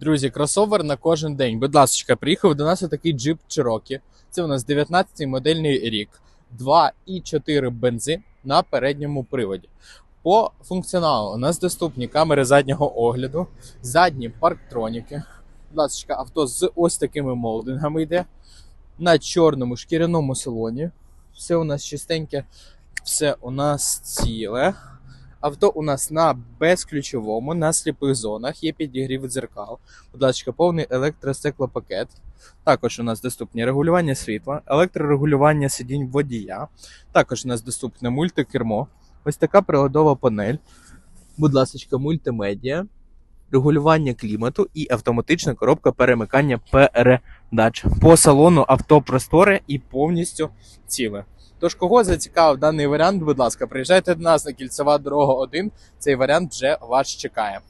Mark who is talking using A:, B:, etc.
A: Друзі, кросовер на кожен день. Будь ласка, приїхав до нас такий джип Cherokee. Це у нас 19-й модельний рік. 2,4 бензин на передньому приводі. По функціоналу у нас доступні камери заднього огляду, задні парктроніки. Будь ласка, авто з ось такими молдингами йде на чорному шкіряному салоні. Все у нас чистеньке, все у нас ціле. Авто у нас на безключовому, на сліпих зонах, є підігрів дзеркал. Будь ласка, повний електростеклопакет. Також у нас доступні регулювання світла, електрорегулювання сидінь водія. Також у нас доступне мультикермо. Ось така приладова панель. Будь ласка, мультимедіа, регулювання клімату і автоматична коробка перемикання передач. По салону авто просторе і повністю ціле. Тож, кого зацікавив даний варіант, будь ласка, приїжджайте до нас на кільцева дорога 1. Цей варіант вже вас чекає.